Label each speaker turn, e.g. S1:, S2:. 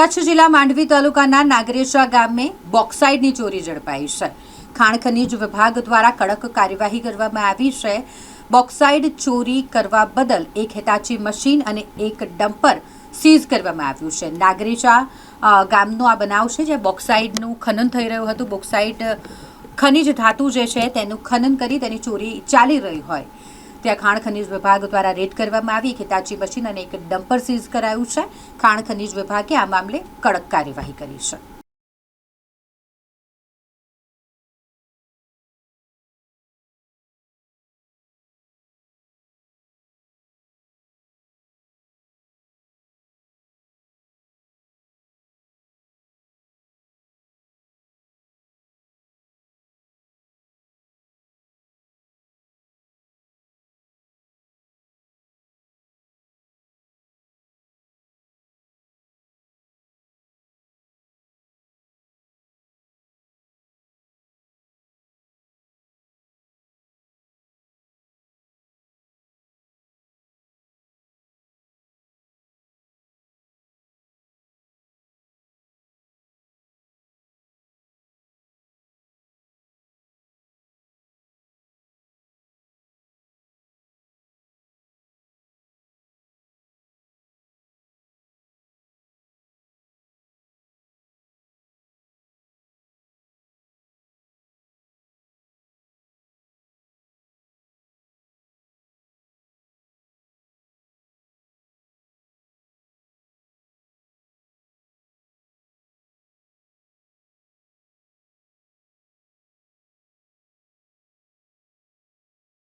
S1: કચ્છ જિલ્લા માંડવી તાલુકાના નાગરેશા ગામે બોક્સાઇડની ચોરી ઝડપાઈ છે. ખાણ ખનીજ વિભાગ દ્વારા કડક કાર્યવાહી કરવામાં આવી છે. બોક્સાઇડ ચોરી કરવા બદલ એક હિતાચી મશીન અને એક ડમ્પર સીઝ કરવામાં આવ્યું છે. નાગરેશા ગામનો આ બનાવ છે જ્યાં બોક્સાઇડનું ખનન થઈ રહ્યું હતું. બોક્સાઇડ ખનિજ ધાતુ જે છે તેનું ખનન કરી તેની ચોરી ચાલી રહી હોય. ત્યાં ખાણ ખનીજ વિભાગ દ્વારા રેડ કરવામાં આવી કે હિતાચી મશીન અને એક ડમ્પર સીઝ કરાયું છે. ખાણ ખનીજ વિભાગે આ મામલે કડક કાર્યવાહી કરી છે.